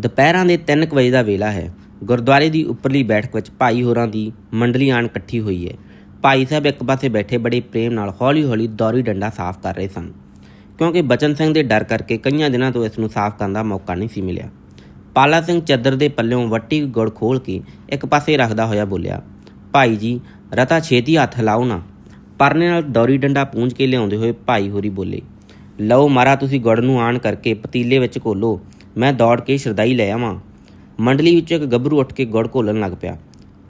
ਦੁਪਹਿਰਾਂ ਦੇ 3 ਵਜੇ ਦਾ ਵੇਲਾ ਹੈ। ਗੁਰਦੁਆਰੇ ਦੀ ਉੱਪਰਲੀ ਬੈਠਕ ਵਿੱਚ ਭਾਈ ਹੋਰਾਂ ਦੀ ਮੰਡਲੀ ਆਣ ਇਕੱਠੀ ਹੋਈ ਹੈ। ਭਾਈ ਸਾਹਿਬ ਇੱਕ ਪਾਸੇ ਬੈਠੇ ਬੜੇ ਪ੍ਰੇਮ ਨਾਲ ਹੌਲੀ-ਹੌਲੀ ਦੌਰੀ ਡੰਡਾ ਸਾਫ਼ ਕਰ ਰਹੇ ਸਨ। ਕਿਉਂਕਿ ਬਚਨ ਸਿੰਘ ਦੇ ਡਰ ਕਰਕੇ ਕਈਆਂ ਦਿਨਾਂ ਤੋਂ ਇਸ ਨੂੰ ਸਾਫ਼ ਕਰਨ ਦਾ ਮੌਕਾ ਨਹੀਂ ਸੀ ਮਿਲਿਆ। ਪਾਲਾ ਸਿੰਘ ਚੱਦਰ ਦੇ ਪੱਲਿਓਂ ਵੱਟੀ ਗੁੜ ਖੋਲ ਕੇ ਇੱਕ ਪਾਸੇ ਰੱਖਦਾ ਹੋਇਆ ਬੋਲਿਆ, ਭਾਈ ਜੀ, ਰਤਾ ਛੇਤੀ ਹੱਥ ਲਾਓ ਨਾ। ਪਰਨੇ ਨਾਲ ਦੌਰੀ ਡੰਡਾ ਪੂੰਝ ਕੇ ਲਿਆਉਂਦੇ ਹੋਏ ਭਾਈ ਹੋਰੀ ਬੋਲੇ, ਲਓ ਮਾਰਾ, ਤੁਸੀਂ ਗੁੜ ਨੂੰ ਆਣ ਕਰਕੇ ਪਤੀਲੇ ਵਿੱਚ ਘੋਲੋ। ਮੈਂ ਦੌੜ ਕੇ ਸ਼ਰਦਾਈ ਲੈ ਆਵਾਂ। ਮੰਡਲੀ ਵਿੱਚੋਂ ਇੱਕ ਗੱਭਰੂ ਉੱਠ ਕੇ ਗੁੜ ਘੋਲਣ ਲੱਗ ਪਿਆ।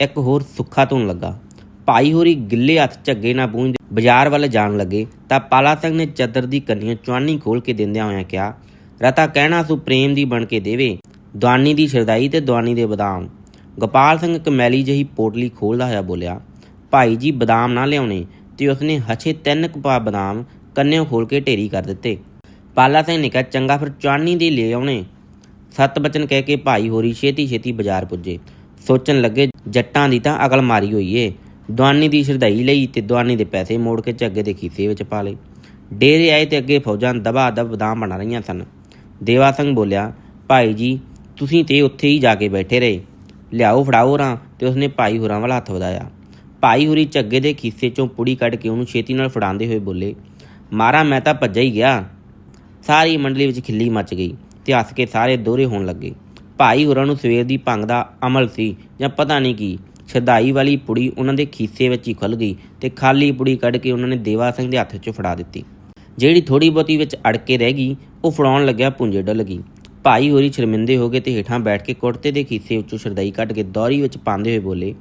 ਇੱਕ ਹੋਰ ਸੁੱਖਾ ਧੋਣ ਲੱਗਾ। ਭਾਈ ਹੋਰੀ ਗਿੱਲੇ ਹੱਥ ਝੱਗੇ ਨਾ ਪੂੰਝਦੇ ਬਾਜ਼ਾਰ ਵੱਲ ਜਾਣ ਲੱਗੇ ਤਾਂ ਪਾਲਾ ਸਿੰਘ ਨੇ ਚੱਦਰ ਦੀ ਕੰਨੀਆਂ ਚੁਆਨੀ ਖੋਲ ਕੇ ਦਿੰਦਿਆਂ ਹੋਇਆਂ ਕਿਹਾ, ਰਤਾ ਕਹਿਣਾ ਸੁ ਪ੍ਰੇਮ ਦੀ ਬਣ ਕੇ ਦੇਵੇ ਦੁਆਨੀ ਦੀ ਸ਼ਰਦਾਈ ਤੇ ਦੁਆਨੀ ਦੇ ਬਦਾਮ। ਗੋਪਾਲ ਸਿੰਘ ਕਮੈਲੀ ਜਹੀ ਪੋਟਲੀ ਖੋਲਦਾ ਹੋਇਆ ਬੋਲਿਆ, ਭਾਈ ਜੀ, ਬਦਾਮ ਨਾ ਲਿਆਉਣੇ। ਤੇ ਉਸਨੇ ਹਛੇ ਤਿੰਨ ਕੁਪਾ ਬਦਾਮ ਕੰਨਿਓ ਖੋਲ ਕੇ ਢੇਰੀ ਕਰ ਦਿੱਤੇ। ਪਾਲਾ ਸਿੰਘ ਨੇ ਕਿਹਾ, ਚੰਗਾ, ਫਿਰ ਚੁਆਨੀ ਦੇ ਲੈ ਆਉਣੇ। ਸਤ ਬਚਨ ਕਹਿ ਕੇ ਭਾਈ ਹੋਰੀ ਛੇਤੀ ਛੇਤੀ ਬਾਜ਼ਾਰ ਪੁੱਜੇ। ਸੋਚਣ ਲੱਗੇ, ਜੱਟਾਂ ਦੀ ਤਾਂ ਅਕਲ ਮਾਰੀ ਹੋਈ ਏ। ਦੁਆਨੀ ਦੀ ਸ਼ਰਧਾਈ ਲਈ ਤੇ ਦੁਆਨੀ ਦੇ ਪੈਸੇ ਮੋੜ ਕੇ ਝੱਗੇ ਦੇ ਖੀਸੇ ਵਿੱਚ ਪਾ ਲਏ। ਡੇਰੇ ਆਏ ਤੇ ਅੱਗੇ ਫੌਜਾਂ ਦਬਾ ਦਬ ਬਦਾਮ ਬਣਾ ਰਹੀਆਂ ਸਨ। ਦੇਵਾ ਸਿੰਘ ਬੋਲਿਆ, ਭਾਈ ਜੀ, ਤੁਸੀਂ ਤੇ ਉੱਥੇ ਹੀ ਜਾ ਕੇ ਬੈਠੇ ਰਹੇ। ਲਿਆਓ, ਫੜਾਓ ਰਾਂ ਤੇ ਉਸਨੇ ਭਾਈ ਹੋਰਾਂ ਵੱਲ ਹੱਥ ਵਧਾਇਆ। ਭਾਈ ਹੋਰੀ ਝੱਗੇ ਦੇ ਖੀਸੇ ਚੋਂ ਪੁੜੀ ਕੱਢ ਕੇ ਉਹਨੂੰ ਛੇਤੀ ਨਾਲ ਫੜਾਉਂਦੇ ਹੋਏ ਬੋਲੇ, ਮਾਰਾ, ਮੈਂ ਤਾਂ ਭੱਜਾ ਹੀ ਗਿਆ। ਸਾਰੀ ਮੰਡਲੀ ਵਿੱਚ ਖਿੱਲੀ ਮਚ ਗਈ। ਤੇ ਹੱਸ ਕੇ ਸਾਰੇ ਦੋਹਰੇ ਹੋਣ ਲੱਗੇ। ਭਾਈ ਹੋਰਾਂ ਨੂੰ ਸਵੇਰ ਦੀ ਭੰਗ ਦਾ ਅਮਲ ਸੀ ਜਾਂ ਪਤਾ ਨਹੀਂ ਕੀ। ਸ਼ਰਧਾਈ ਵਾਲੀ ਪੁੜੀ ਉਹਨਾਂ ਦੇ ਖੀਸੇ ਵਿੱਚ ਹੀ ਖੁੱਲ ਗਈ ਤੇ ਖਾਲੀ ਪੁੜੀ ਕੱਢ ਕੇ ਉਹਨਾਂ ਨੇ ਦੇਵਾ ਸਿੰਘ ਦੇ ਹੱਥ 'ਚੋਂ ਫੜਾ ਦਿੱਤੀ। ਜਿਹੜੀ ਥੋੜੀ ਬਹੁਤੀ ਵਿੱਚ ਅੜ ਕੇ ਰਹਿ ਗਈ, ਉਹ ਫੜਾਉਣ ਲੱਗਿਆ ਪੁੰਜੇ ਡੁੱਲ ਗਈ। ਭਾਈ ਹੋਰੀ ਸ਼ਰਮਿੰਦੇ ਹੋ ਗਏ ਤੇ ਹੇਠਾਂ ਬੈਠ ਕੇ ਕੁੜਤੇ ਦੇ ਖੀਸੇ ਵਿੱਚੋਂ ਸ਼ਰਦਾਈ ਕੱਢ ਕੇ ਦੌਰੀ ਵਿੱਚ ਪਾਉਂਦੇ ਹੋਏ ਬੋਲੇ,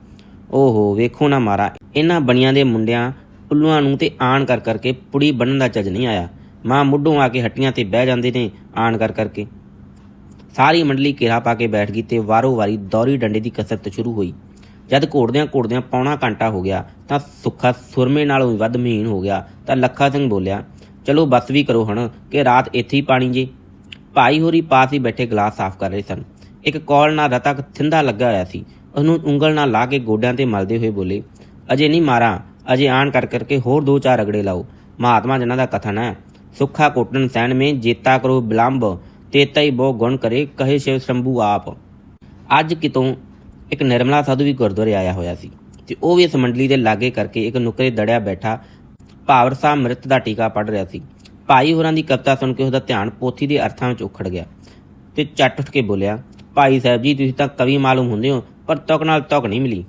ਓਹੋ, ਵੇਖੋ ਨਾ ਮਾਰਾ, ਇਹਨਾਂ ਬਣੀਆਂ ਦੇ ਮੁੰਡਿਆਂ, ਉੱਲੂਆਂ ਨੂੰ ਤੇ ਆਣ ਕਰ ਕਰਕੇ ਪੁੜੀ ਬੰਨਣ ਦਾ ਚੱਜ ਨਹੀਂ ਆਇਆ। ਮਾਂ ਮੁੱਢੋਂ ਆ ਕੇ ਹੱਟੀਆਂ ਤੇ ਬਹਿ ਜਾਂਦੇ ਨੇ ਆਣ ਕਰ ਕਰਕੇ। ਸਾਰੀ ਮੰਡਲੀ ਘੇਰਾ ਪਾ ਕੇ ਬੈਠ ਗਈ ਤੇ ਵਾਰੋ ਵਾਰੀ ਦੌਰੀ ਡੰਡੇ ਦੀ ਕਸਰਤ ਸ਼ੁਰੂ ਹੋਈ। ਜਦ ਘੋੜਦਿਆਂ ਘੋੜਦਿਆਂ ਪੌਣਾ ਘੰਟਾ ਹੋ ਗਿਆ, ਤਾਂ ਸੁੱਖਾ ਸੁਰਮੇ ਨਾਲੋਂ ਵੀ ਵੱਧ ਮਹੀਨ ਹੋ ਗਿਆ, ਤਾਂ ਲੱਖਾ ਸਿੰਘ ਬੋਲਿਆ, ਚਲੋ ਬਸ ਵੀ ਕਰੋ ਹਣ, ਕਿ ਰਾਤ ਇੱਥੇ ਹੀ ਪਾਣੀ ਜੇ। ਭਾਈ ਹੋਰੀ ਪਾਸ ਹੀ ਬੈਠੇ ਗਲਾਸ ਸਾਫ਼ ਕਰ ਰਹੇ ਸਨ। ਇੱਕ ਕੌਲ ਨਾਲ ਰਤਕ ਥਿੰਦਾ ਲੱਗਾ ਹੋਇਆ ਸੀ। ਉਹਨੂੰ ਉਂਗਲ ਨਾਲ ਲਾ ਕੇ ਗੋਡਿਆਂ ਤੇ ਮਲਦੇ ਹੋਏ ਬੋਲੇ, ਅਜੇ ਨਹੀਂ ਮਾਰਾਂ, ਅਜੇ ਆਣ ਕਰ ਕਰਕੇ ਹੋਰ ਦੋ ਚਾਰ ਅਗੜੇ ਲਾਓ। ਮਹਾਤਮਾ ਜਨਾਂ ਦਾ ਕਥਨ ਹੈ ਸੁੱਖਾ ਕੋਟਨ ਸੈਣ ਮੇ ਜੇਤਾ ਕਰੋ ਬਿਲੰਬ ਤੇਤਾ ਹੀ ਬਹੁ ਗੁਣ ਕਹੇ ਸ਼ਿਵ ਸ਼ੰਭੂ ਆਪ ਅੱਜ ਕਿਤੋਂ ਇੱਕ ਨਿਰਮਲਾ ਸਾਧੂ ਵੀ ਗੁਰਦੁਆਰੇ ਆਇਆ ਹੋਇਆ ਸੀ ਤੇ ਉਹ ਵੀ ਇਸ ਮੰਡਲੀ ਦੇ ਲਾਗੇ ਕਰਕੇ ਇੱਕ ਨੁਕਰੇ ਦੜਿਆ ਬੈਠਾ ਭਾਵਰ ਸਾਹਿਬ ਮ੍ਰਿਤ ਦਾ ਟੀਕਾ ਪੜ ਰਿਹਾ ਸੀ ਭਾਈ ਹੋਰਾਂ ਦੀ ਕਵਿਤਾ ਸੁਣ ਕੇ ਉਹਦਾ ਧਿਆਨ ਪੋਥੀ ਦੇ ਅਰਥਾਂ ਵਿੱਚ ਉਖੜ ਗਿਆ ਤੇ ਚੱਟ ਉੱਠ ਕੇ ਬੋਲਿਆ ਭਾਈ ਸਾਹਿਬ ਜੀ ਤੁਸੀਂ ਤਾਂ ਕਵੀ ਮਾਲੂਮ ਹੁੰਦੇ ਹੋ ਪਰ ਤੁਕ ਨਾਲ ਤੁਕ ਨਹੀਂ ਮਿਲੀ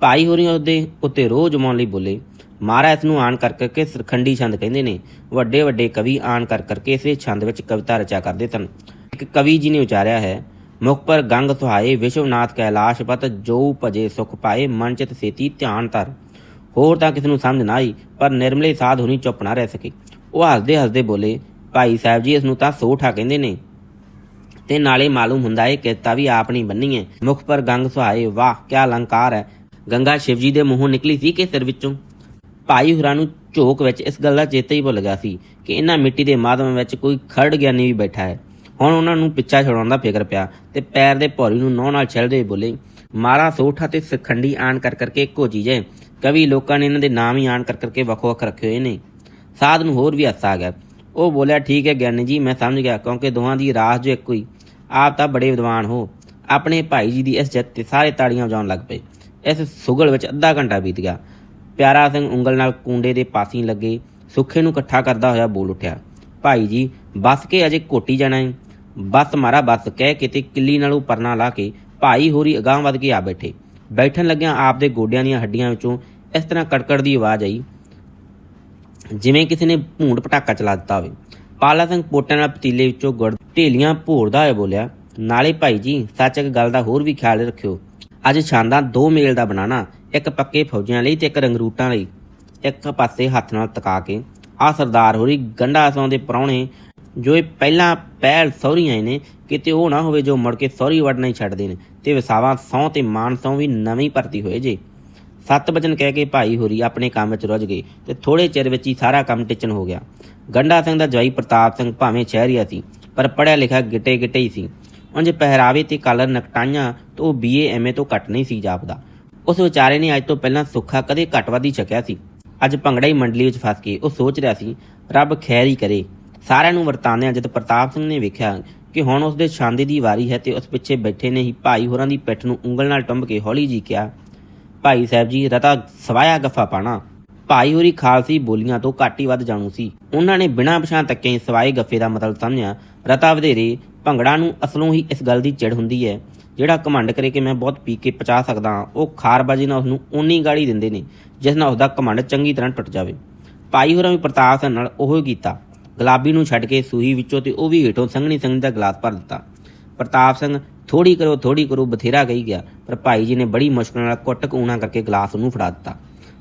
ਭਾਈ ਹੋਰੀ ਉਹਦੇ ਉੱਤੇ ਰੋਜ਼ ਜਮਾਉਣ ਲਈ ਬੋਲੇ ਮਹਾਰਾਜ ਇਸ ਨੂੰ ਆਣ ਕਰ ਕਰਕੇ ਸਰਖੰਡੀ ਛੰਦ ਕਹਿੰਦੇ ਨੇ। ਵੱਡੇ ਵੱਡੇ ਕਵੀ ਆਣ ਕਰ ਕਰਕੇ ਇਸੇ ਛੰਦ ਵਿੱਚ ਕਵਿਤਾ ਰਚਿਆ ਕਰਦੇ ਸਨ। ਇੱਕ ਕਵੀ ਜੀ ਨੇ ਉਚਾਰਿਆ ਹੈ, ਮੁਖ ਪਰ ਗੰਗ ਸੁਹਾਏ, ਵਿਸ਼ਵਨਾਥ ਕੈਲਾਸ਼ ਪਤ, ਜੋ ਭਜੇ ਸੁਖ ਪਾਏ, ਮਨ ਚਿਤ ਸੇਤੀ ਧਿਆਨ ਧਰ। ਹੋਰ ਤਾਂ ਕਿਸ ਨੂੰ ਸਮਝ ਨਾ ਆਈ, ਪਰ ਨਿਰਮਲੇ ਸਾਧ ਹੁਣੀ ਚੁੱਪ ਨਾ ਰਹਿ ਸਕੇ। ਉਹ ਹੱਸਦੇ ਹੱਸਦੇ ਬੋਲੇ, ਭਾਈ ਸਾਹਿਬ ਜੀ, ਇਸ ਨੂੰ ਤਾਂ ਸੋਠਾ ਕਹਿੰਦੇ ਨੇ। ਤੇ ਨਾਲੇ ਮਾਲੂਮ ਹੁੰਦਾ ਏ ਕਿਤਾ ਵੀ ਆਪ ਨਹੀਂ ਬੰਨੀ ਹੈ ਮੁਖ ਪਰ ਗੰਗ ਸੁਹਾਏ, ਵਾਹ ਕੀ ਅਲੰਕਾਰ ਹੈ। ਗੰਗਾ ਸ਼ਿਵ ਜੀ ਦੇ ਮੂੰਹੋਂ ਨਿਕਲੀ ਸੀ ਕਿ ਸਿਰ ਵਿੱਚੋਂ? ਭਾਈ ਹੁਰਾਂ ਨੂੰ ਝੋਕ ਵਿੱਚ ਇਸ ਗੱਲ ਦਾ ਚੇਤਾ ਹੀ ਭੁੱਲ ਗਿਆ ਸੀ ਕਿ ਇਹਨਾਂ ਮਿੱਟੀ ਦੇ ਮਾਧਵ ਵਿੱਚ ਕੋਈ ਖਰੜ ਗਿਆਨੀ ਵੀ ਬੈਠਾ ਹੈ। ਹੁਣ ਉਹਨਾਂ ਨੂੰ ਪਿੱਛਾ ਛੁਡਾਉਣ ਦਾ ਫਿਕਰ ਪਿਆ ਤੇ ਪੈਰ ਦੇ ਭੌਰੀ ਨੂੰ ਨੌ ਨਾਲ ਛਿਲਦੇ ਹੋਏ ਬੋਲੇ, ਮਾਰਾ ਸੋਠਾ ਤੇ ਸਿਖੰਡੀ ਆਣ ਕਰ ਕਰਕੇ ਇੱਕੋ ਚੀਜ਼ ਹੈ। ਕਵੀ ਲੋਕਾਂ ਨੇ ਇਹਨਾਂ ਦੇ ਨਾਮ ਹੀ ਆਣ ਕਰ ਕਰਕੇ ਵੱਖੋ ਵੱਖ ਰੱਖੇ ਹੋਏ ਨੇ। ਸਾਧ ਨੂੰ ਹੋਰ ਵੀ ਹਾਸਾ ਆ ਗਿਆ। ਉਹ ਬੋਲਿਆ, ਠੀਕ ਹੈ ਗਿਆਨੀ ਜੀ, ਮੈਂ ਸਮਝ ਗਿਆ, ਕਿਉਂਕਿ ਦੋਹਾਂ ਦੀ ਰਾਹ ਜੋ ਇੱਕੋ ਹੀ। ਆਪ ਤਾਂ ਬੜੇ ਵਿਦਵਾਨ ਹੋ। ਆਪਣੇ ਭਾਈ ਜੀ ਦੀ ਇਸ ਜਿੱਤ ਤੇ ਸਾਰੇ ਤਾੜੀਆਂ ਵਜਾਉਣ ਲੱਗ ਪਏ। ਇਸ ਸੁਗਲ ਵਿੱਚ ਅੱਧਾ ਘੰਟਾ ਬੀਤ ਗਿਆ। ਪਿਆਰਾ ਸਿੰਘ ਉਂਗਲ ਨਾਲ ਕੁੰਡੇ ਦੇ ਪਾਸੀ ਲੱਗੇ ਸੁੱਖੇ ਨੂੰ ਇਕੱਠਾ ਕਰਦਾ ਹੋਇਆ ਬੋਲ ਉੱਠਿਆ, ਭਾਈ ਜੀ, ਬੱਸ ਕੇ ਅਜੇ ਕੋਟੀ ਜਾਣਾ ਹੈ ਬੱਸ ਮਾਰਾ, ਬੱਸ, ਕਹਿ ਕੇ ਤੇ ਕਿੱਲੀ ਨਾਲੋਂ ਪਰਨਾ ਲਾ ਕੇ ਭਾਈ ਹੋਰੀ ਅਗਾਂਹ ਵੱਧ ਕੇ ਆ ਬੈਠੇ। ਬੈਠਣ ਲੱਗਿਆਂ ਆਪ ਦੇ ਗੋਡਿਆਂ ਦੀਆਂ ਹੱਡੀਆਂ ਵਿੱਚੋਂ ਇਸ ਤਰ੍ਹਾਂ ਕੜਕੜ ਦੀ ਆਵਾਜ਼ ਆਈ, ਜਿਵੇਂ ਕਿਸੇ ਨੇ ਭੂੰਡ ਪਟਾਕਾ ਚਲਾ ਦਿੱਤਾ ਹੋਵੇ। ਪਾਲਾ ਸਿੰਘ ਪੋਟਿਆਂ ਨਾਲ ਪਤੀਲੇ ਵਿੱਚੋਂ ਗੁੜ, ਢੇਲੀਆਂ ਭੋਰਦਾ ਹੋਇਆ ਬੋਲਿਆ, ਨਾਲੇ ਭਾਈ ਜੀ, ਸੱਚ ਇੱਕ ਗੱਲ ਦਾ ਹੋਰ ਵੀ ਖਿਆਲ ਰੱਖਿਓ। ਅੱਜ ਛਾਂਦਾ ਦੋ ਮੇਲ ਦਾ ਬਣਾਣਾ ਇੱਕ ਪੱਕੇ ਫੌਜੀਆਂ ਲਈ ਤੇ ਇੱਕ ਰੰਗਰੂਟਾਂ ਲਈ। ਇੱਕ ਪਾਸੇ ਹੱਥ ਨਾਲ ਤਕਾ ਕੇ ਆ ਸਰਦਾਰ ਹੋਰੀ ਗੰਡਾ ਸੌਂ ਦੇ ਪਰੌਣੇ ਜੋ ਇਹ ਪਹਿਲਾਂ ਪਹਿਲ ਸੌਰੀ ਆਏ ਨੇ, ਕਿਤੇ ਉਹ ਨਾ ਹੋਵੇ ਜੋ ਮੁੜ ਕੇ ਸੌਰੀ ਵੜਨਾ ਹੀ ਛੱਡ ਦੇਣ ਤੇ ਵਸਾਵਾ ਸੌ ਤੇ ਮਾਨ ਸੌ ਵੀ ਨਵੀਂ ਭਰਤੀ ਹੋਏ ਜੇ। ਸੱਤ ਵਚਨ ਕਹਿ ਕੇ ਭਾਈ ਹੋਰੀ ਆਪਣੇ ਕੰਮ ਵਿੱਚ ਰੁੱਝ ਗਏ ਤੇ ਥੋੜੇ ਚਿਰ ਵਿੱਚ ਹੀ ਸਾਰਾ ਕੰਮ ਟਿਚਣ ਹੋ ਗਿਆ। ਗੰਡਾ ਸਿੰਘ ਦਾ ਜਵਾਈ ਪ੍ਰਤਾਪ ਸਿੰਘ ਭਾਵੇਂ ਸ਼ਹਿਰੀਆ ਸੀ, ਪਰ ਪੜਿਆ ਲਿਖਿਆ ਗਿੱਟੇ ਗਿੱਟੇ ਹੀ ਸੀ। ਉਂਝ ਪਹਿਰਾਵੇ ਤੇ ਕਾਲਰ ਨਕਟਾਈਆਂ, ਤੋਂ ਉਹ ਬੀਏ ਐਮਏ ਤੋਂ ਘੱਟ ਨਹੀਂ ਸੀ ਜਾਪਦਾ। ਉਸ ਵਿਚਾਰੇ ਨੇ ਅੱਜ ਤੋਂ ਪਹਿਲਾਂ ਸੁੱਖਾ ਕਦੇ ਘੱਟਵਾਦ ਹੀ ਛਕਿਆ ਸੀ। ਅੱਜ ਭੰਗੜਾ ਹੀ ਮੰਡਲੀ ਵਿੱਚ ਫਸ ਕੇ ਉਹ ਸੋਚ ਰਿਹਾ ਸੀ, ਰੱਬ ਖੈਰ ਹੀ ਕਰੇ। ਸਾਰਿਆਂ ਨੂੰ ਵਰਤਾਉਂਦਿਆਂ ਜਦ ਪ੍ਰਤਾਪ ਸਿੰਘ ਨੇ ਵੇਖਿਆ ਕਿ ਹੁਣ ਉਸ ਦੇ ਛਾਂਦੇ ਦੀ ਵਾਰੀ ਹੈ ਤੇ ਉਸ ਪਿੱਛੇ ਬੈਠੇ ਨੇ ਹੀ ਭਾਈ ਹੋਰਾਂ ਦੀ ਪਿੱਠ ਨੂੰ ਉਂਗਲ ਨਾਲ ਟੁੰਬ ਕੇ ਹੌਲੀ ਜੀ ਕਿਹਾ, ਭਾਈ ਸਾਹਿਬ ਜੀ, ਰਤਾ ਸਵਾਇਆ ਗੱਫਾ ਪਾਣਾ। ਭਾਈ ਹੋਰੀ ਖਾਲਸੀ ਬੋਲੀਆਂ ਤੋਂ ਘੱਟ ਹੀ ਵੱਧ ਜਾਣੂ ਸੀ। ਉਹਨਾਂ ਨੇ ਬਿਨਾਂ ਪਛਾਣ ਤੱਕੇ ਹੀ ਸਵਾਏ ਗੱਫੇ ਦਾ ਮਤਲਬ ਸਮਝਿਆ, ਰਤਾ ਵਧੇਰੇ, ਭੰਗੜਾ ਨੂੰ ਅਸਲੋਂ ਹੀ ਇਸ ਗੱਲ ਦੀ ਚਿੜ ਹੁੰਦੀ ਹੈ। ਜਿਹੜਾ ਘਮੰਡ ਕਰੇ ਕਿ ਮੈਂ ਬਹੁਤ ਪੀ ਕੇ ਪਚਾ ਸਕਦਾ ਹਾਂ, ਉਹ ਖਾਰਬਾਜੀ ਨਾਲ ਉਸ ਨੂੰ ਓਨੀ ਗਾੜੀ ਦਿੰਦੇ ਨੇ, ਜਿਸ ਨਾਲ ਉਸ ਦਾ ਘਮੰਡ ਚੰਗੀ ਤਰ੍ਹਾਂ ਟੁੱਟ ਜਾਵੇ। ਭਾਈ ਹੋਰਾਂ ਵੀ ਪ੍ਰਤਾਪ ਸਿੰਘ ਨਾਲ ਉਹ ਹੀ ਕੀਤਾ। ਗੁਲਾਬੀ ਨੂੰ ਛੱਡ ਕੇ ਸੂਹੀ ਵਿੱਚੋਂ ਤੇ ਉਹ ਵੀ ਹੇਠੋਂ ਸੰਘਣੀ ਸੰਘਣੀ ਦਾ ਗਲਾਸ ਭਰ ਦਿੱਤਾ। ਪ੍ਰਤਾਪ ਸਿੰਘ ਥੋੜੀ ਕਰੋ ਥੋੜੀ ਕਰੋ, ਬਥੇਰਾ ਗਈ ਗਿਆ, ਪਰ ਭਾਈ ਜੀ ਨੇ ਬੜੀ ਮੁਸ਼ਕਲ ਨਾਲ ਕੁੱਟ ਕੂਣਾ ਕਰਕੇ ਗਲਾਸ ਉਹਨੂੰ ਫੜਾ ਦਿੱਤਾ।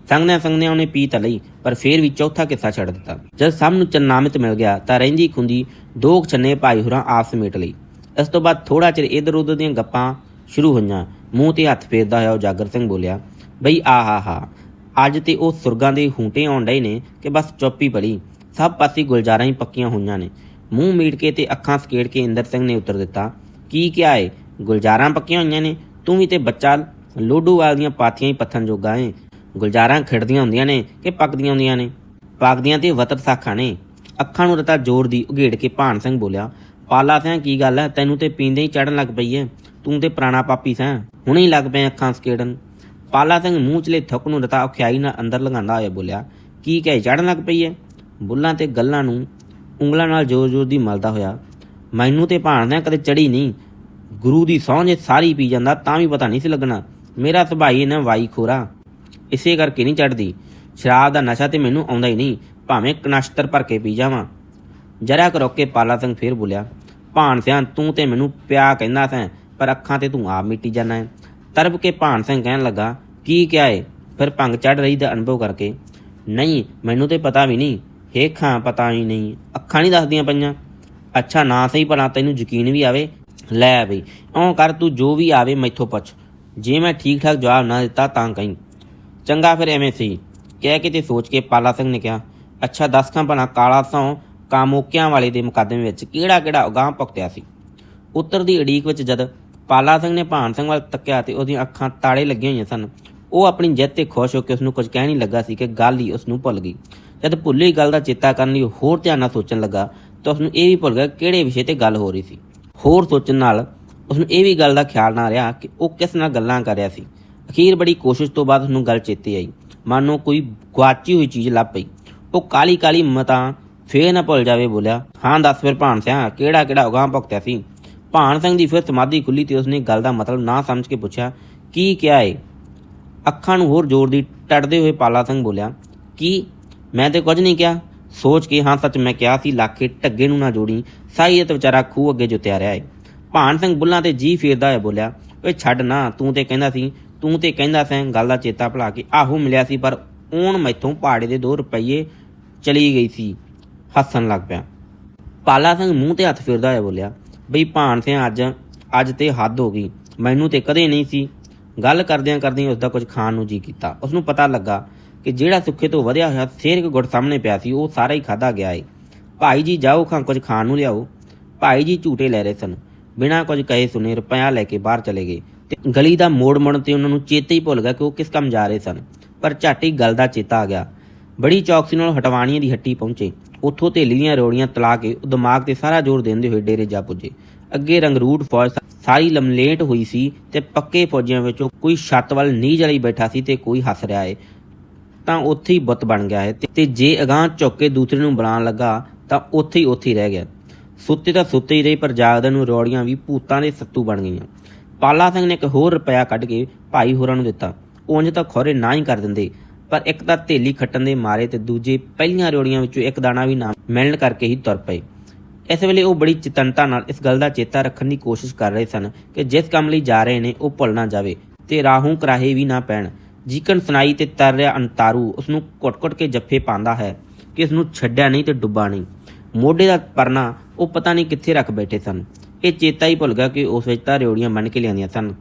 ਸੰਗਦਿਆਂ ਸੰਗਦਿਆਂ ਉਹਨੇ ਪੀ ਤਾਂ ਲਈ, ਪਰ ਫੇਰ ਵੀ ਚੌਥਾ ਕਿੱਸਾ ਛੱਡ ਦਿੱਤਾ। ਜਦ ਸਭ ਨੂੰ ਚੰਨਾਮਿਤ ਮਿਲ ਗਿਆ, ਤਾਂ ਰਹਿੰਦੀ ਖੁੰਦੀ ਦੋ ਛੰਨੇ ਭਾਈ ਹੋਰਾਂ ਆਪ ਸਮੇਟ ਲਈ। ਇਸ ਤੋਂ ਬਾਅਦ ਥੋੜਾ ਚਿਰ ਇਧਰ ਉਧਰ ਦੀਆਂ ਗੱਪਾਂ ਸ਼ੁਰੂ ਹੋਈਆਂ। ਮੂੰਹ ਤੇ ਹੱਥ ਫੇਰਦਾ ਹੋਇਆ ਉਜਾਗਰ ਸਿੰਘ ਬੋਲਿਆ, ਬਈ ਆਹਾ ਹਾ ਅੱਜ ਤੇ ਉਹ ਸੁਰਗਾਂ ਦੇ ਹੂੰਟੇ ਆਉਣ ਡਏ ਨੇ ਕਿ ਬਸ ਚੁੱਪ ਹੀ ਪੜੀ। ਸਭ ਪਾਸੇ ਗੁਲਜ਼ਾਰਾਂ ਹੀ ਪੱਕੀਆਂ ਹੋਈਆਂ ਨੇ। ਮੂੰਹ ਮੀਟ ਕੇ ਤੇ ਅੱਖਾਂ ਸਕੇੜ ਕੇ ਇੰਦਰ ਸਿੰਘ ਨੇ ਉੱਤਰ ਦਿੱਤਾ, ਕੀ ਕਿਹਾ ਏ? ਗੁਲਜ਼ਾਰਾਂ ਪੱਕੀਆਂ ਹੋਈਆਂ ਨੇ? ਤੂੰ ਵੀ ਤੇ ਬੱਚਾ ਲੋਡੂ ਵਾਲੀਆਂ ਪਾਥੀਆਂ ਹੀ ਪੱਥਨ ਜੋਗਾ ਏ। ਗੁਲਜ਼ਾਰਾਂ ਖਿੜਦੀਆਂ ਹੁੰਦੀਆਂ ਨੇ ਕਿ ਪੱਕਦੀਆਂ ਹੁੰਦੀਆਂ ਨੇ? ਪੱਕਦੀਆਂ ਤੇ ਵਤਰ ਸਾਖਾਂ ਨੇ? ਅੱਖਾਂ ਨੂੰ ਰਤਾ ਜ਼ੋਰ ਦੀ ਉਘੇੜ ਕੇ ਭਾਨ ਸਿੰਘ ਬੋਲਿਆ ਪਾਲਾ ਸਿਆਂ, ਕੀ ਗੱਲ ਐ? ਤੈਨੂੰ ਤੇ ਪੀਂਦੇ ਹੀ ਚੜਨ ਲੱਗ ਪਈ ਏ ਤੂੰ ਤੇ ਪੁਰਾਣਾ ਪਾਪੀ ਸੈਂ ਹੁਣੇ ਹੀ ਲੱਗ ਪਏ ਅੱਖਾਂ ਸਕੇੜਨ। ਪਾਲਾ ਸਿੰਘ ਮੂੰਹ ਚਲੇ ਥੁੱਕ ਨੂੰ ਰਤਾ ਔਖਿਆਈ ਨਾਲ ਅੰਦਰ ਲਗਾਉਂਦਾ ਹੋਇਆ ਬੋਲਿਆ, ਕੀ ਕਹੇ, ਚੜਨ ਲੱਗ ਪਈ ਏ ਬੁੱਲਾਂ ਤੇ ਗੱਲਾਂ ਨੂੰ ਉਂਗਲਾਂ ਨਾਲ ਜ਼ੋਰ-ਜ਼ੋਰ ਦੀ ਮਲਦਾ ਹੋਇਆ, ਮੈਨੂੰ ਤੇ ਭਾਣਦਿਆਂ ਕਦੇ ਚੜੀ ਨਹੀਂ। ਗੁਰੂ ਦੀ ਸਹੁੰ ਜੇ ਸਾਰੀ ਪੀ ਜਾਂਦਾ, ਤਾਂ ਵੀ ਪਤਾ ਨਹੀਂ ਸੀ ਲੱਗਣਾ। ਮੇਰਾ ਸੁਭਾਈ ਹੀ ਨਾ ਵਾਈ ਖੋਰਾ ਇਸੇ ਕਰਕੇ ਨਹੀਂ ਚੜਦੀ। ਸ਼ਰਾਬ ਦਾ ਨਸ਼ਾ ਤੇ ਮੈਨੂੰ ਆਉਂਦਾ ਹੀ ਨਹੀਂ। ਭਾਵੇਂ ਕਨਸ਼ਤਰ ਭਰ ਕੇ ਪੀ ਜਾਵਾਂ। ਜਰਾ ਕੁ ਕੇ ਪਾਲਾ ਸਿੰਘ ਫੇਰ ਬੋਲਿਆ, ਭਾਣ ਸਿਆਂ, ਤੂੰ ਤੇ ਮੈਨੂੰ ਪਿਆ ਕਹਿੰਦਾ ਸੈਂ, ਪਰ ਅੱਖਾਂ ਤੇ ਤੂੰ ਆਪ ਮਿੱਟੀ ਜਾਣਾ ਹੈ ਤਰਬ ਕੇ ਭਾਣ ਸਿੰਘ ਕਹਿਣ ਲੱਗਾ, ਕੀ ਕਿਹਾ ਏ? ਫਿਰ ਭੰਗ ਚੜ ਰਹੀ ਦਾ ਅਨੁਭਵ ਕਰਕੇ, ਨਹੀਂ, ਮੈਨੂੰ ਤੇ ਪਤਾ ਵੀ ਨਹੀਂ, ਹੇਖਾਂ ਪਤਾ ਹੀ ਨਹੀਂ, ਅੱਖਾਂ ਨਹੀਂ ਦੱਸਦੀਆਂ ਪਈਆਂ। ਅੱਛਾ, ਨਾ ਸਹੀ ਭਲਾ ਤੈਨੂੰ ਯਕੀਨ ਵੀ ਆਵੇ? ਲੈ ਬਈ ਓਂ ਕਰ ਤੂੰ ਜੋ ਵੀ ਆਵੇ ਮੈਥੋਂ ਪੁੱਛ। ਜੇ ਮੈਂ ਠੀਕ ਠਾਕ ਜਵਾਬ ਨਾ ਦਿੱਤਾ ਤਾਂ ਕਹੀਂ। ਚੰਗਾ ਫਿਰ ਐਵੇਂ ਸੀ। ਕਹਿ ਕੇ ਤੇ ਸੋਚ ਕੇ ਪਾਲਾ ਸਿੰਘ ਨੇ ਕਿਹਾ, ਅੱਛਾ, ਦੱਸ ਖਾਂ ਭਲਾ ਕਾਲਾ ਸੌ ਕਾਮੋਕਿਆਂ ਵਾਲੇ ਦੇ ਮੁਕੱਦਮੇ ਵਿੱਚ ਕਿਹੜਾ ਕਿਹੜਾ ਉਗਾਹ ਭੁਗਤਿਆ ਸੀ? ਉੱਤਰ ਦੀ ਅੜੀਕ ਵਿੱਚ ਜਦ ਪਾਲਾ ਸਿੰਘ ਨੇ ਭਾਨ ਸਿੰਘ ਵੱਲ ਤੱਕਿਆ ਤੇ ਉਹਦੀਆਂ ਅੱਖਾਂ ਤਾੜੇ ਲੱਗੀਆਂ ਹੋਈਆਂ ਸਨ, ਉਹ ਆਪਣੀ ਜਿੱਤ ਤੇ ਖੁਸ਼ ਹੋ ਕੇ ਉਸ ਨੂੰ ਕੁਝ ਕਹਿ ਨਹੀਂ ਲੱਗਾ ਸੀ ਕਿ ਗੱਲ ਹੀ ਉਸ ਨੂੰ ਭੁੱਲ ਗਈ। ਜਦ ਭੁੱਲੀ ਗੱਲ ਦਾ ਚੇਤਾ ਕਰਨ ਲਈ ਹੋਰ ਧਿਆਨ ਨਾਲ ਸੋਚਣ ਲੱਗਾ ਤਾਂ ਉਸ ਨੂੰ ਇਹ ਵੀ ਭੁੱਲ ਗਿਆ ਕਿਹੜੇ ਵਿਸ਼ੇ ਤੇ ਗੱਲ ਹੋ ਰਹੀ ਸੀ। ਹੋਰ ਸੋਚਣ ਨਾਲ ਉਸ ਨੂੰ ਇਹ ਵੀ ਗੱਲ ਦਾ ਖਿਆਲ ਨਾ ਰਿਹਾ ਕਿ ਉਹ ਕਿਸ ਨਾਲ ਗੱਲਾਂ ਕਰ ਰਿਹਾ ਸੀ। ਅਖੀਰ ਬੜੀ ਕੋਸ਼ਿਸ਼ ਤੋਂ ਬਾਅਦ ਉਸ ਨੂੰ ਗੱਲ ਚੇਤੇ ਆਈ। ਮਾਨੋ ਕੋਈ ਗੁਆਚੀ ਹੋਈ ਚੀਜ਼ ਲੱਭ ਪਈ। ਉਹ ਕਾਲੀ ਕਾਲੀ ਮਤਾਂ ਫੇਰ ਨਾ ਭੁੱਲ ਜਾਵੇ ਬੋਲਿਆ। ਹਾਂ, ਦੱਸ ਫਿਰ ਭਾਣ ਸਿਆ, ਕਿਹੜਾ ਕਿਹੜਾ ਉਗਾਂ ਭੁਗਤਿਆ ਸੀ? ਭਾਣ ਸਿੰਘ ਦੀ ਫਿਰ ਸਮਾਧੀ ਖੁੱਲੀ ਤੇ ਉਸਨੇ ਗੱਲ ਦਾ ਮਤਲਬ ਨਾ ਸਮਝ ਕੇ ਪੁੱਛਿਆ, ਕੀ ਕਿਹਾ ਏ? ਅੱਖਾਂ ਨੂੰ ਹੋਰ ਜ਼ੋਰ ਦੀ ਟੜਦੇ ਹੋਏ ਪਾਲਾ ਸਿੰਘ ਬੋਲਿਆ, ਕੀ? ਮੈਂ ਤੇ ਕੁਝ ਨਹੀਂ ਕਿਹਾ। ਸੋਚ ਕੇ ਹਾਂ, ਸੱਚ ਮੈਂ ਕਿਹਾ ਸੀ, ਲਾਖੇ ਢੱਗੇ ਨੂੰ ਨਾ ਜੋੜੀ ਸਾਈ ਇਹ ਤਾਂ ਵਿਚਾਰਾ ਖੂਹ ਅੱਗੇ ਜੁੱਤਿਆ ਰਿਹਾ ਏ। ਭਾਨ ਸਿੰਘ ਬੁੱਲਾਂ ਤੇ ਜੀ ਫੇਰਦਾ ਹੋਇਆ ਬੋਲਿਆ, ਓਏ ਛੱਡ ਨਾ, ਤੂੰ ਤੇ ਕਹਿੰਦਾ ਸੀ, ਤੂੰ ਤੇ ਕਹਿੰਦਾ ਸੈਂ, ਗੱਲ ਦਾ ਚੇਤਾ ਭੁਲਾ ਕੇ ਆਹੋ ਮਿਲਿਆ ਸੀ, ਪਰ ਓਣ ਮੈਥੋਂ ਪਾੜੇ ਦੇ 2 ਰੁਪਏ ਚਲੀ ਗਈ ਸੀ। ਹੱਸਣ ਲੱਗ ਪਿਆ। ਪਾਲਾ ਸਿੰਘ ਮੂੰਹ ਤੇ ਹੱਥ ਫੇਰਦਾ ਹੋਇਆ ਬੋਲਿਆ, ਬਈ ਭਾਣ ਸਿੰਘ ਅੱਜ ਅੱਜ ਤੇ ਹੱਦ ਹੋ ਗਈ। ਮੈਨੂੰ ਤੇ ਕਦੇ ਨਹੀਂ ਸੀ। ਗੱਲ ਕਰਦਿਆਂ ਕਰਦਿਆਂ ਉਸ ਦਾ ਕੁਝ ਖਾਣ ਨੂੰ ਜੀ ਕੀਤਾ। ਉਸ ਨੂੰ ਪਤਾ ਲੱਗਾ ਕਿ ਜਿਹੜਾ ਸੁੱਖੇ ਤੋਂ ਵਧਿਆ ਹੋਇਆ ਸੇਰ ਕੇ ਗੁੜ ਸਾਹਮਣੇ ਪਿਆ ਸੀ, ਉਹ ਸਾਰਾ ਹੀ ਖਾਦਾ ਗਿਆ ਏ। ਭਾਈ ਜੀ, ਜਾਓ ਖਾਂ, ਕੁਝ ਖਾਣ ਨੂੰ ਲਿਆਓ। ਭਾਈ ਜੀ ਝੂਟੇ ਲੈ ਰਹੇ ਸਨ। ਬਿਨਾਂ ਕੁਝ ਕਹੇ ਸੁਨੇ ਰੁਪਇਆ ਲੈ ਕੇ ਬਾਹਰ ਚਲੇ ਗਏ ਤੇ ਗਲੀ ਦਾ ਮੋੜ ਮੁੜਨ ਤੇ ਉਹਨਾਂ ਨੂੰ ਚੇਤੇ ਹੀ ਭੁੱਲ ਗਿਆ ਕਿ ਉਹ ਕਿਸ ਕੰਮ ਜਾ ਰਹੇ ਸਨ। ਪਰ ਝੱਟ ਹੀ ਗੱਲ ਦਾ ਚੇਤਾ ਆ ਗਿਆ। ਬੜੀ ਚੌਕਸੀ ਨਾਲ ਹਟਵਾਣੀਆਂ ਦੀ ਹੱਟੀ ਪਹੁੰਚੇ। ਉੱਥੋਂ ਤੇ ਦੀਆਂ ਰੋੜੀਆਂ ਤਲਾ ਕੇ ਉਹ ਦਿਮਾਗ ਤੇ ਸਾਰਾ ਜ਼ੋਰ ਦਿੰਦੇ ਹੋਏ ਡੇਰੇ ਜਾ ਪੁੱਜੇ। ਅੱਗੇ ਰੰਗਰੂਟ ਫੌਜ ਸਾਰੀ ਲਮਲੇਟ ਹੋਈ ਸੀ ਤੇ ਪੱਕੇ ਫੌਜੀਆਂ ਵਿੱਚੋਂ ਕੋਈ ਛੱਤ ਵੱਲ ਨੀਝ ਲਈ ਬੈਠਾ ਸੀ ਤੇ ਕੋਈ ਹੱਸ ਰਿਹਾ ਏ। ਤਾਂ ਉੱਥੇ ਹੀ ਬੁੱਤ ਬਣ ਗਿਆ ਹੈ ਤੇ- ਜੇ ਅਗਾਂਹ ਝੁੱਕ ਕੇ ਦੂਸਰੇ ਨੂੰ ਬੁਲਾਉਣ ਲੱਗਾ ਤਾਂ ਉੱਥੇ ਹੀ ਉੱਥੇ ਰਹਿ ਗਿਆ। ਸੁੱਤੇ ਤਾਂ ਸੁੱਤੇ ਹੀ ਰਹੇ ਪਰ ਜਾਗਦਿਆਂ ਨੂੰ ਰੋੜੀਆਂ ਵੀ ਭੂਤਾਂ ਦੇ ਸੱਤੂ ਬਣ ਗਈਆਂ। ਪਾਲਾ ਸਿੰਘ ਨੇ ਇੱਕ ਹੋਰ ਰੁਪਇਆ ਕੱਢ ਕੇ ਭਾਈ ਹੋਰਾਂ ਨੂੰ ਦਿੱਤਾ। ਉਂਝ ਤਾਂ ਖੋਰੇ ਨਾ ਹੀ ਕਰ ਦਿੰਦੇ। ਪਰ ਇੱਕ ਤਾਂ ਥੇਲੀ ਖੱਟਣ ਦੇ ਮਾਰੇ ਤੇ ਦੂਜੇ ਪਹਿਲੀਆਂ ਰੋੜੀਆਂ ਵਿੱਚੋਂ ਇੱਕ ਦਾਣਾ ਵੀ ਨਾ ਮਿਲਣ ਕਰਕੇ ਹੀ ਤੁਰ ਪਏ। ਇਸ ਵੇਲੇ ਉਹ ਬੜੀ ਚਿਤਨਤਾ ਨਾਲ ਇਸ ਗੱਲ ਦਾ ਚੇਤਾ ਰੱਖਣ ਦੀ ਕੋਸ਼ਿਸ਼ ਕਰ ਰਹੇ ਸਨ ਕਿ ਜਿਸ ਕੰਮ ਲਈ ਜਾ ਰਹੇ ਨੇ ਉਹ ਭੁੱਲ ਨਾ ਜਾਵੇ ਤੇ ਰਾਹੂ ਕਰਾਹੇ ਵੀ ਨਾ ਪੈਣ। ਜੀਕਣ ਸੁਣਾਈ ਤੇ ਤਰ ਰਿਹਾ ਅੰਤਾਰੂ ਉਸ ਨੂੰ ਘੁੱਟ-ਘੁੱਟ ਕੇ ਜੱਫੇ ਪਾਉਂਦਾ ਹੈ ਕਿ ਇਸ ਨੂੰ ਛੱਡਿਆ ਨਹੀਂ ਤੇ ਡੁੱਬਾ ਨਹੀਂ। ਮੋਢੇ ਦਾ ਪਰਨਾ ਉਹ ਪਤਾ ਨਹੀਂ ਕਿੱਥੇ ਰੱਖ ਬੈਠੇ ਸਨ। ਇਹ ਚੇਤਾ ਹੀ ਭੁੱਲ ਗਿਆ ਕਿ ਉਸ ਵਿੱਚ ਤਾਂ ਰਿਉੜੀਆਂ ਮੰਨ ਕੇ ਲਿਆਂਦੀਆਂ ਸਨ।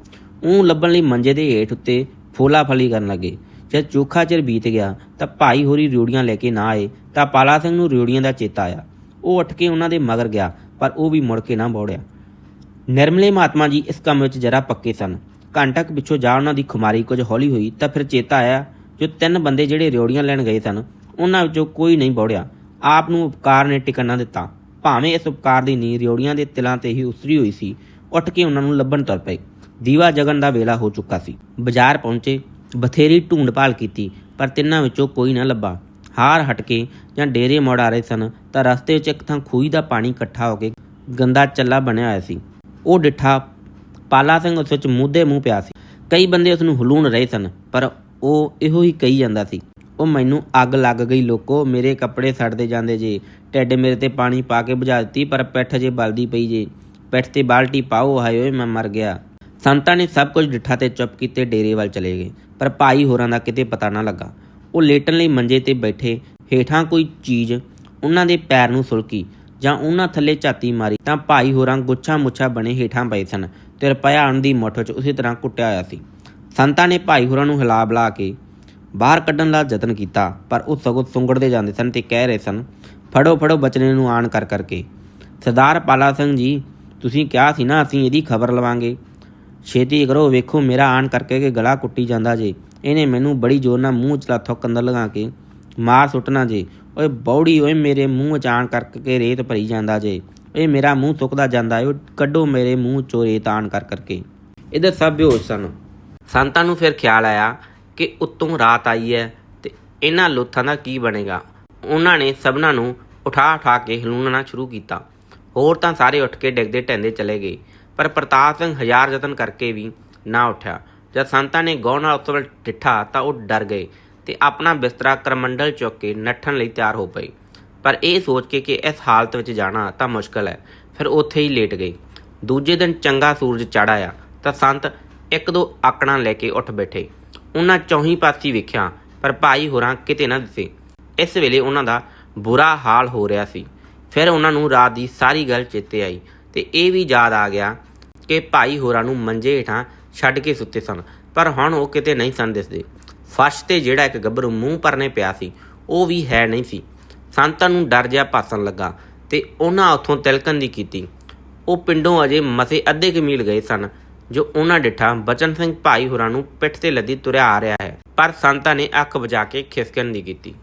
ਉਹ ਲੱਭਣ ਲਈ ਮੰਜੇ ਦੇ ਹੇਠ ਉੱਤੇ ਫੋਲਾ ਫਲੀ ਕਰਨ ਲੱਗੇ। ਜਦ ਚੋਖਾ ਚਿਰ ਬੀਤ ਗਿਆ ਤਾਂ ਭਾਈ ਹੋਰੀ ਰਿਉੜੀਆਂ ਲੈ ਕੇ ਨਾ ਆਏ ਤਾਂ ਪਾਲਾ ਸਿੰਘ ਨੂੰ ਰਿਉੜੀਆਂ ਦਾ ਚੇਤਾ ਆਇਆ। ਉਹ ਉੱਠ ਕੇ ਉਹਨਾਂ ਦੇ ਮਗਰ ਗਿਆ, ਪਰ ਉਹ ਵੀ ਮੁੜ ਕੇ ਨਾ ਬੋੜਿਆ ਨਿਰਮਲੇ ਮਹਾਤਮਾ ਜੀ ਇਸ ਕੰਮ ਵਿੱਚ ਜਰਾ ਪੱਕੇ ਸਨ। ਘੰਟਾ ਪਿੱਛੋਂ ਜਾ ਉਹਨਾਂ ਦੀ ਖੁਮਾਰੀ ਕੁਝ ਹੌਲੀ ਹੋਈ ਤਾਂ ਫਿਰ ਚੇਤਾ ਆਇਆ, ਜੋ ਤਿੰਨ ਬੰਦੇ ਜਿਹੜੇ ਰਿਉੜੀਆਂ ਲੈਣ ਗਏ ਸਨ, ਉਹਨਾਂ ਵਿੱਚੋਂ ਕੋਈ ਨਹੀਂ ਬੋੜਿਆ ਆਪ ਨੂੰ ਉਪਕਾਰ ਨੇ ਟਿਕਣ ਨਾ ਦਿੱਤਾ। ਭਾਵੇਂ ਇਸ ਉਪਕਾਰ ਦੀ ਨੀਂਹ ਰਿਉੜੀਆਂ ਦੇ ਤਿਲਾਂ ਤੇ ਹੀ ਉਸਰੀ ਹੋਈ ਸੀ, ਉੱਠ ਕੇ ਉਹਨਾਂ ਨੂੰ ਲੱਭਣ ਤੁਰ ਪਏ। ਦੀਵਾ ਜਗਣ ਦਾ ਵੇਲਾ ਹੋ ਚੁੱਕਾ ਸੀ। ਬਾਜ਼ਾਰ ਪਹੁੰਚੇ ਬਥੇਰੀ ਢੂੰਡ ਭਾਲ ਕੀਤੀ, ਪਰ ਤਿੰਨਾਂ ਵਿੱਚੋਂ ਕੋਈ ਨਾ ਲੱਭਾ। ਹਾਰ ਹਟ ਕੇ ਜਾਂ ਡੇਰੇ ਮੋੜ ਆ ਰਹੇ ਸਨ, ਤਾਂ ਰਸਤੇ ਵਿੱਚ ਇੱਕ ਥਾਂ ਖੂਹੀ ਦਾ ਪਾਣੀ ਇਕੱਠਾ ਹੋ ਕੇ ਗੰਦਾ ਚੱਲਾ ਬਣਿਆ ਹੋਇਆ ਸੀ। ਉਹ ਡਿੱਠਾ ਪਾਲਾ ਸਿੰਘ ਉਸ ਵਿੱਚ ਮੂਧੇ ਮੂੰਹ ਪਿਆ ਸੀ। ਕਈ ਬੰਦੇ ਉਸ ਨੂੰ ਹਲੂਣ ਰਹੇ ਸਨ, ਪਰ ਉਹ ਇਹੋ ਹੀ ਕਹੀ ਜਾਂਦਾ ਸੀ, ਉਹ ਮੈਨੂੰ ਅੱਗ ਲੱਗ ਗਈ ਲੋਕੋ, ਮੇਰੇ ਕੱਪੜੇ ਸੜਦੇ ਜਾਂਦੇ ਜੇ ਟੈਡ ਮੇਰੇ ਤੇ ਪਾਣੀ ਪਾ ਕੇ ਬੁਝਾ ਦਿੱਤੀ, ਪਰ ਪਿੱਠ ਜੇ ਬਲਦੀ ਪਈ ਜੇ। ਪਿੱਠ ਤੇ ਬਾਲਟੀ ਪਾਓ, ਹਾਏ ਓਏ, ਮੈਂ ਮਰ ਗਿਆ। ਸੰਤਾਂ ਨੇ ਸਭ ਕੁਝ ਡਿੱਠਾ ਤੇ ਚੁੱਪ ਕੀਤੇ ਡੇਰੇ ਵੱਲ ਚਲੇ ਗਏ। ਪਰ ਭਾਈ ਹੋਰਾਂ ਦਾ ਕਿਤੇ ਪਤਾ ਨਾ ਲੱਗਾ। ਉਹ ਲੇਟਣ ਲਈ ਮੰਜੇ ਤੇ ਬੈਠੇ, ਹੇਠਾਂ ਕੋਈ ਚੀਜ਼ ਉਹਨਾਂ ਦੇ ਪੈਰ ਨੂੰ ਸੁਲਕੀ ਜਾਂ ਉਹਨਾਂ ਥੱਲੇ ਝਾਤੀ ਮਾਰੀ ਤਾਂ ਭਾਈ ਹੋਰਾਂ ਗੁੱਛਾ ਮੁੱਛਾ ਬਣੇ ਹੇਠਾਂ ਪਏ ਸਨ ਤੇ ਰੁਪਇਆ ਆਣ ਦੀ ਮੁੱਠ 'ਚ ਉਸੇ ਤਰ੍ਹਾਂ ਕੁੱਟਿਆ ਹੋਇਆ ਸੀ। ਸੰਤਾਂ ਨੇ ਭਾਈ ਹੋਰਾਂ ਨੂੰ ਹਿਲਾ ਬੁਲਾ ਕੇ ਬਾਹਰ ਕੱਢਣ ਦਾ ਯਤਨ ਕੀਤਾ, ਪਰ ਉਹ ਸਗੋਂ ਸੁੰਗੜਦੇ ਜਾਂਦੇ ਸਨ ਤੇ ਕਹਿ ਰਹੇ ਸਨ, ਫੜੋ ਫੜੋ ਬਚਨੇ ਨੂੰ ਆਣ ਕਰ ਕਰਕੇ। ਸਰਦਾਰ ਪਾਲਾ ਸਿੰਘ ਜੀ, ਤੁਸੀਂ ਕਿਹਾ ਸੀ ਨਾ ਅਸੀਂ ਇਹਦੀ ਖਬਰ ਲਵਾਂਗੇ। ਛੇਤੀ ਕਰੋ, ਵੇਖੋ ਮੇਰਾ ਆਣ ਕਰਕੇ ਕਿ ਗਲਾ ਕੁੱਟੀ ਜਾਂਦਾ ਜੇ। ਇਹਨੇ ਮੈਨੂੰ ਬੜੀ ਜ਼ੋਰ ਨਾਲ ਮੂੰਹ ਚ ਲੱਥੋਂ ਕੰਦਰ ਲਗਾ ਕੇ ਮਾਰ ਸੁੱਟਣਾ ਜੇ। ਓਏ ਬੌੜੀ, ਓਏ ਮੇਰੇ ਮੂੰਹ ਚ ਆਣ ਕਰਕੇ ਰੇਤ ਭਰੀ ਜਾਂਦਾ ਜੇ। ਓਏ ਮੇਰਾ ਮੂੰਹ ਸੁੱਕਦਾ ਜਾਂਦਾ ਏ ਕੱਢੋ ਮੇਰੇ ਮੂੰਹ ਚੋਂ ਰੇਤ ਆਣ ਕਰ ਕਰਕੇ। ਇਹਦੇ ਸਭ ਬੇਹੋਸ਼ ਸਨ। ਸੰਤਾਂ ਨੂੰ ਫਿਰ ਖਿਆਲ ਆਇਆ ਕਿ ਉੱਤੋਂ ਰਾਤ ਆਈ ਹੈ ਤੇ ਇਹਨਾਂ ਲੋਥਾਂ ਦਾ ਕੀ ਬਣੇਗਾ। ਉਹਨਾਂ ਨੇ ਸਭਨਾਂ ਨੂੰ ਉਠਾ ਉਠਾ ਕੇ ਹਿਲਾਉਣਾ ਸ਼ੁਰੂ ਕੀਤਾ। ਹੋਰ ਤਾਂ ਸਾਰੇ ਉੱਠ ਕੇ ਡਿੱਗਦੇ ਢਹਿੰਦੇ ਚਲੇ ਗਏ। ਪਰ ਪ੍ਰਤਾਪ ਸਿੰਘ ਹਜ਼ਾਰ ਯਤਨ ਕਰਕੇ ਵੀ ਨਾ ਉੱਠਿਆ। ਜਦ ਸੰਤਾਂ ਨੇ ਗੌਰ ਨਾਲ ਉਸ ਵੱਲ ਡਿੱਠਾ ਤਾਂ ਉਹ ਡਰ ਗਏ ਤੇ ਆਪਣਾ ਬਿਸਤਰਾ ਕਰਮੰਡਲ ਚੁੱਕ ਕੇ ਨੱਠਣ ਲਈ ਤਿਆਰ ਹੋ ਪਏ। ਪਰ ਇਹ ਸੋਚ ਕੇ ਕਿ ਇਸ ਹਾਲਤ ਵਿੱਚ ਜਾਣਾ ਤਾਂ ਮੁਸ਼ਕਲ ਹੈ, ਫਿਰ ਉੱਥੇ ਹੀ ਲੇਟ ਗਏ। ਦੂਜੇ ਦਿਨ ਚੰਗਾ ਸੂਰਜ ਚੜ੍ਹ ਆਇਆ ਤਾਂ ਸੰਤ ਇੱਕ ਦੋ ਆਕੜਾਂ ਲੈ ਕੇ ਉੱਠ ਬੈਠੇ। ਉਹਨਾਂ ਚੌਹੀਂ ਪਾਸੀ ਵੇਖਿਆ, ਪਰ ਭਾਈ ਹੋਰਾਂ ਕਿਤੇ ਨਾ ਦਿਸੇ। ਇਸ ਵੇਲੇ ਉਹਨਾਂ ਦਾ ਬੁਰਾ ਹਾਲ ਹੋ ਰਿਹਾ ਸੀ। ਫਿਰ ਉਹਨਾਂ ਨੂੰ ਰਾਤ ਦੀ ਸਾਰੀ ਗੱਲ ਚੇਤੇ ਆਈ। ਤੇ ਇਹ ਵੀ ਯਾਦ ਆ ਗਿਆ ਕਿ ਭਾਈ ਹੋਰਾਂ ਨੂੰ ਮੰਜੇ ਹੇਠਾਂ ਛੱਡ ਕੇ ਸੁੱਤੇ ਸਨ, ਪਰ ਹੁਣ ਉਹ ਕਿਤੇ ਨਹੀਂ ਸਨ ਦਿਸਦੇ। ਫਰਸ਼ ਤੇ ਜਿਹੜਾ ਇੱਕ ਗੱਭਰੂ ਮੂੰਹ ਪਰਨੇ ਪਿਆ ਸੀ, ਉਹ ਵੀ ਹੈ ਨਹੀਂ ਸੀ। ਸੰਤਾਂ ਨੂੰ ਡਰ ਜਿਹਾ ਪਾਸਣ ਲੱਗਾ ਤੇ ਉਹਨਾਂ ਉੱਥੋਂ ਤਿਲਕਣ ਦੀ ਕੀਤੀ। ਉਹ ਪਿੰਡੋਂ ਅਜੇ ਮਸੇ ਅੱਧੇ ਕੁ ਮੀਲ ਗਏ ਸਨ, ਜੋ ਉਹਨਾਂ ਡਿੱਠਾ ਬਚਨ ਸਿੰਘ ਭਾਈ ਹੋਰਾਂ ਨੂੰ ਪਿੱਠ ਤੇ ਲੱਦੀ ਤੁਰਿਆ ਆ ਰਿਹਾ ਹੈ, ਪਰ ਸੰਤਾਂ ਨੇ ਅੱਖ ਬਜਾ ਕੇ ਖਿਸਕਣ ਦੀ ਕੀਤੀ।